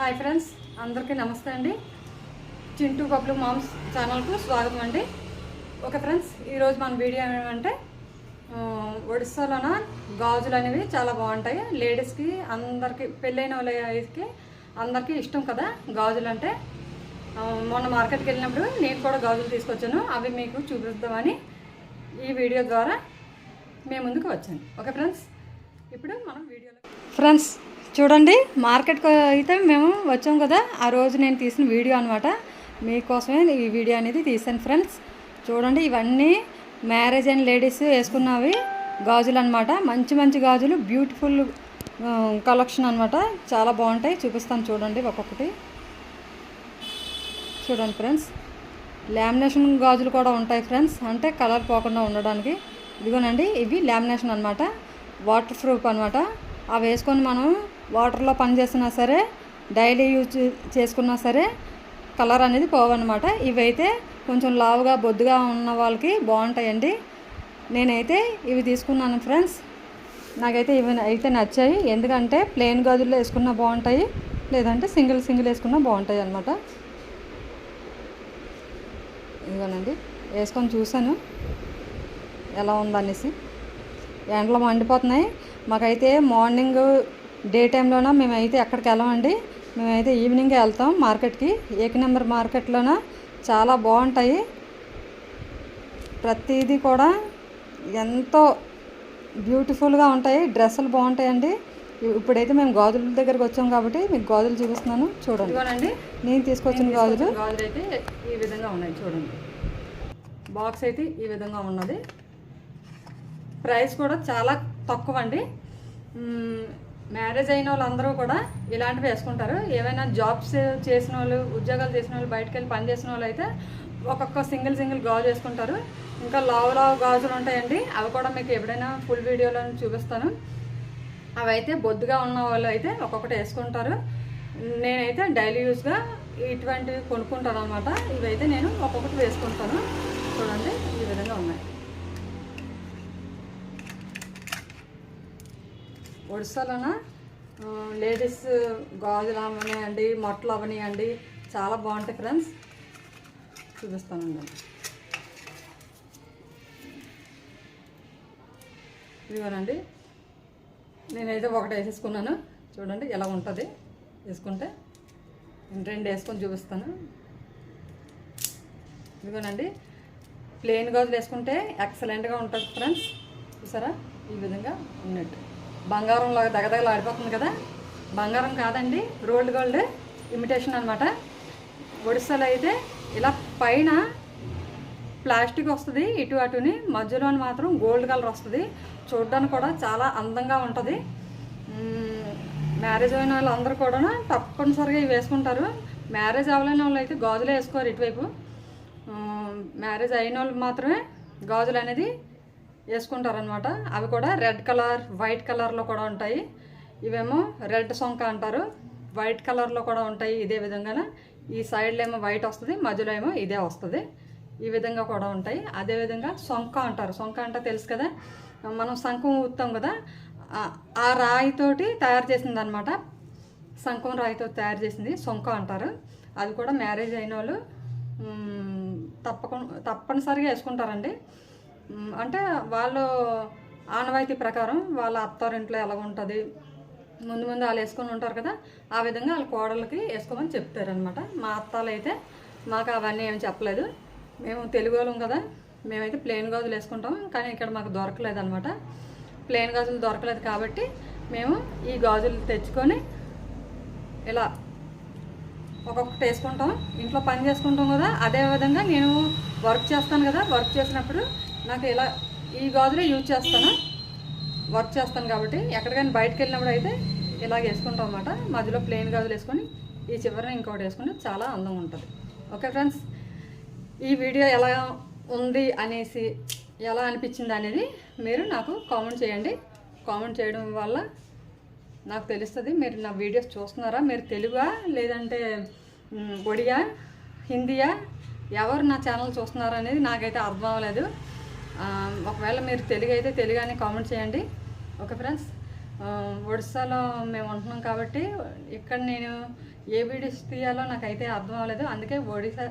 Hi friends అందరికీ నమస్తే అండి. చింటూ పబ్లు మామ్స్ ఛానల్కు స్వాగతం అండి. ఓకే ఫ్రెండ్స్ ఈరోజు మన వీడియో ఏమంటే ఒడిస్సాలోన గాజులు అనేవి చాలా బాగుంటాయి. లేడీస్కి అందరికీ పెళ్ళైన వాళ్ళకి అందరికీ ఇష్టం కదా గాజులు అంటే. మొన్న మార్కెట్కి వెళ్ళినప్పుడు నేను కూడా గాజులు తీసుకొచ్చాను. అవి మీకు చూపిద్దామని ఈ వీడియో ద్వారా మేము ముందుకు వచ్చాను ఓకే ఫ్రెండ్స్ ఇప్పుడు మనం వీడియోలో ఫ్రెండ్స్ చూడండి మార్కెట్కి అయితే మేము వచ్చాం కదా. ఆ రోజు నేను తీసిన వీడియో అనమాట మీకోసమే ఈ వీడియో అనేది తీసాను ఫ్రెండ్స్. చూడండి ఇవన్నీ మ్యారేజ్ అండ్ లేడీస్ వేసుకున్నవి గాజులు అనమాట మంచి మంచి గాజులు బ్యూటిఫుల్ కలెక్షన్ అనమాట చాలా బాగుంటాయి. చూపిస్తాను చూడండి ఒక్కొక్కటి. చూడండి ఫ్రెండ్స్ లామినేషన్ గాజులు కూడా ఉంటాయి ఫ్రెండ్స్. అంటే కలర్ పోకుండా ఉండడానికి. ఇదిగోనండి ఇవి లామినేషన్ అనమాట వాటర్ ప్రూఫ్ అనమాట అవి వేసుకొని మనం వాటర్లో పనిచేసినా సరే డైలీ యూజ్ చేసుకున్నా సరే కలర్ అనేది పోవన్నమాట. ఇవైతే కొంచెం లావుగా బొద్దుగా ఉన్న వాళ్ళకి బాగుంటాయండి. నేనైతే ఇవి తీసుకున్నాను ఫ్రెండ్స్. నాకైతే ఇవి అయితే నచ్చాయి. ఎందుకంటే ప్లెయిన్ గదుల్లో వేసుకున్నా బాగుంటాయి లేదంటే సింగిల్ సింగిల్ వేసుకున్నా బాగుంటాయి అనమాట ఇదిగోనండి వేసుకొని చూశాను. ఎలా ఉందనేసి. ఎండలో మండిపోతున్నాయి. మాకైతే మార్నింగ్ డే టైంలోన మేమైతే ఎక్కడికి వెళ్ళమండి. మేమైతే ఈవినింగ్ వెళ్తాం మార్కెట్కి. ఏక నెంబర్ మార్కెట్లోన చాలా బాగుంటాయి. ప్రతిదీ కూడా ఎంతో బ్యూటిఫుల్గా ఉంటాయి. డ్రెస్సులు బాగుంటాయండి. ఇప్పుడైతే మేము గాజుల దగ్గరికి వచ్చాం కాబట్టి మీకు గాజులు చూపిస్తున్నాను. చూడండి. ఇదిగోనండి. నేను తీసుకొచ్చిన గాజులు గాజులు. అయితే ఈ విధంగా ఉన్నాయి. చూడండి. బాక్స్ అయితే ఈ విధంగా ఉన్నది. ప్రైస్ కూడా చాలా తక్కువ అండి మ్యారేజ్ అయిన వాళ్ళందరూ కూడా ఇలాంటివి వేసుకుంటారు. ఏవైనా జాబ్స్ చేసిన వాళ్ళు ఉద్యోగాలు చేసిన వాళ్ళు బయటకు వెళ్ళి పని చేసిన వాళ్ళు అయితే ఒక్కొక్క సింగిల్ సింగిల్ గాజు వేసుకుంటారు. ఇంకా లావు లావు గాజులు ఉంటాయండి. అవి కూడా మీకు ఎప్పుడైనా ఫుల్ వీడియోలో చూపిస్తాను. అవైతే బొద్దుగా ఉన్న వాళ్ళు అయితే ఒక్కొక్కటి వేసుకుంటారు. నేనైతే డైలీ యూస్గా ఇటువంటివి కొనుక్కుంటాను అనమాట ఇవైతే నేను ఒక్కొక్కటి వేసుకుంటాను. చూడండి ఈ విధంగా ఉన్నాయి. ఒడిస్సాలోన లేడీస్ గాజులు అవనివ్వండి మొట్టలు అవనివ్వండి చాలా బాగుంటాయి ఫ్రెండ్స్ చూపిస్తానండి. ఇదిగోనండి. నేనైతే ఒకటి వేసేసుకున్నాను. చూడండి ఎలా ఉంటుంది. వేసుకుంటే రెండు వేసుకొని చూపిస్తాను. ఇదిగోనండి. ప్లెయిన్ గాజులు వేసుకుంటే ఎక్సలెంట్గా ఉంటుంది ఫ్రెండ్స్ చూసారా? ఈ విధంగా ఉన్నట్టు. బంగారంలో దగదగలు ఆడిపోతుంది కదా? బంగారం కాదండి రోల్డ్ గోల్డ్ ఇమిటేషన్ అనమాట ఒడిస్సాలో అయితే ఇలా పైన ప్లాస్టిక్ వస్తుంది ఇటు అటుని మధ్యలో మాత్రం గోల్డ్ కలర్ వస్తుంది. చూడడానికి కూడా చాలా అందంగా ఉంటుంది. మ్యారేజ్ అయిన వాళ్ళు అందరూ కూడా తప్పనిసరిగా ఇవి వేసుకుంటారు. మ్యారేజ్ అవ్వలేని వాళ్ళు అయితే గాజులే వేసుకోరు ఇటువైపు. మ్యారేజ్ అయిన వాళ్ళు మాత్రమే గాజులు అనేది వేసుకుంటారనమాట అవి కూడా రెడ్ కలర్ వైట్ కలర్లో కూడా ఉంటాయి. ఇవేమో రెడ్ సొంక అంటారు. వైట్ కలర్లో కూడా ఉంటాయి ఇదే విధంగా ఈ సైడ్లో ఏమో వైట్ వస్తుంది మధ్యలో ఏమో ఇదే వస్తుంది. ఈ విధంగా కూడా ఉంటాయి. అదేవిధంగా సొంక అంటారు. సొంక అంటే తెలుసు కదా మనం శంఖం ఊతాం కదా ఆ- రాయితోటి తయారు చేసింది అనమాట శంఖం రాయితో తయారు చేసింది సొంక అంటారు. అది కూడా మ్యారేజ్ అయిన వాళ్ళు తప్పకుండా తప్పనిసరిగా వేసుకుంటారండి. అంటే వాళ్ళు ఆనవాయితీ ప్రకారం వాళ్ళ అత్తారింట్లో ఎలా ఉంటుంది ముందు ముందు వాళ్ళు వేసుకొని ఉంటారు కదా ఆ విధంగా వాళ్ళ కోడలకి వేసుకోమని చెప్తారనమాట మా అత్తాలు అయితే మాకు అవన్నీ ఏమి చెప్పలేదు. మేము తెలుగు వాళ్ళం కదా మేమైతే ప్లెయిన్ గాజులు వేసుకుంటాం కానీ ఇక్కడ మాకు దొరకలేదు అనమాట ప్లెయిన్ గాజులు దొరకలేదు కాబట్టి మేము ఈ గాజులు తెచ్చుకొని ఇలా ఒక్కొక్కటి వేసుకుంటాం ఇంట్లో పని చేసుకుంటాం కదా అదే విధంగా నేను వర్క్ చేస్తాను కదా వర్క్ చేసినప్పుడు నాకు ఇలా ఈ గాజులే యూజ్ చేస్తాను వర్క్ చేస్తాను కాబట్టి ఎక్కడికైనా బయటకు వెళ్ళినప్పుడు అయితే ఇలాగ వేసుకుంటాం అనమాట మధ్యలో ప్లెయిన్ గాజులు వేసుకొని ఈ చివరిని ఇంకోటి వేసుకుంటే చాలా అందంగా ఉంటుంది. ఓకే ఫ్రెండ్స్ ఈ వీడియో ఎలా ఉంది అనేసి ఎలా అనిపించింది అనేది మీరు నాకు కామెంట్ చేయండి. కామెంట్ చేయడం వల్ల నాకు తెలుస్తుంది. మీరు నా వీడియోస్ చూస్తున్నారా? మీరు తెలుగా లేదంటే ఒడియా? హిందీయా? ఎవరు నా ఛానల్ చూస్తున్నారా అనేది నాకైతే అర్థం అవ్వలేదు. ఒకవేళ మీరు తెలుగు అయితే తెలుగు అని కామెంట్ చేయండి. ఓకే ఫ్రెండ్స్ ఒడిస్సాలో మేము ఉంటున్నాం కాబట్టి ఇక్కడ నేను ఏ వీడియోస్ తీయాలో నాకైతే అర్థం అవ్వలేదు. అందుకే ఒడిశా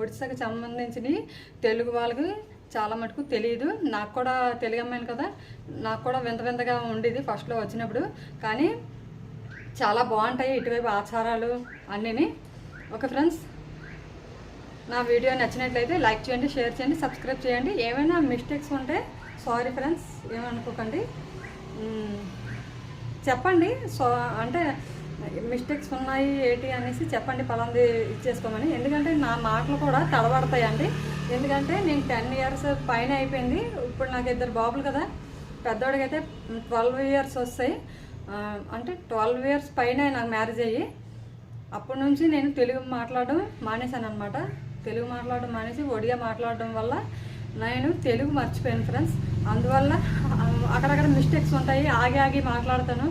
ఒడిశాకి సంబంధించినవి తెలుగు వాళ్ళకి చాలా మటుకు తెలియదు. నాకు కూడా తెలుగు అమ్మాయిని కదా నాకు కూడా వింత వింతగా ఉండేది ఫస్ట్లో వచ్చినప్పుడు. కానీ చాలా బాగుంటాయి ఇటువైపు ఆచారాలు అన్నీని. ఓకే ఫ్రెండ్స్ నా వీడియో నచ్చినట్లయితే లైక్ చేయండి షేర్ చేయండి సబ్స్క్రైబ్ చేయండి. ఏమైనా మిస్టేక్స్ ఉంటే సారీ ఫ్రెండ్స్ ఏమనుకోకండి. చెప్పండి. సో అంటే మిస్టేక్స్ ఉన్నాయి ఏంటి అనేసి చెప్పండి పలాంది ఇచ్చేసుకోమని. ఎందుకంటే నా మాటలు కూడా తడబడతాయండి. ఎందుకంటే నేను టెన్ ఇయర్స్ పైన అయిపోయింది. ఇప్పుడు నాకు ఇద్దరు బాబులు కదా. పెద్దోడికైతే ట్వెల్వ్ ఇయర్స్ వస్తాయి. అంటే ట్వెల్వ్ ఇయర్స్ పైన నాకు మ్యారేజ్ అయ్యి అప్పటి నుంచి నేను తెలుగు మాట్లాడడం మానేశాను అనమాట తెలుగు మాట్లాడడం మానేసి ఒడిగా మాట్లాడడం వల్ల నేను తెలుగు మర్చిపోయాను ఫ్రెండ్స్ అందువల్ల అక్కడక్కడ మిస్టేక్స్ ఉంటాయి ఆగి ఆగి మాట్లాడతాను.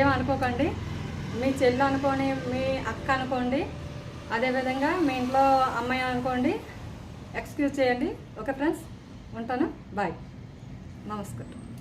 ఏమనుకోకండి మీ చెల్లి అనుకోండి మీ అక్క అనుకోండి అదేవిధంగా మీ ఇంట్లో అమ్మాయి అనుకోండి ఎక్స్క్యూజ్ చేయండి. ఓకే ఫ్రెండ్స్ ఉంటాను. బాయ్ నమస్కారం.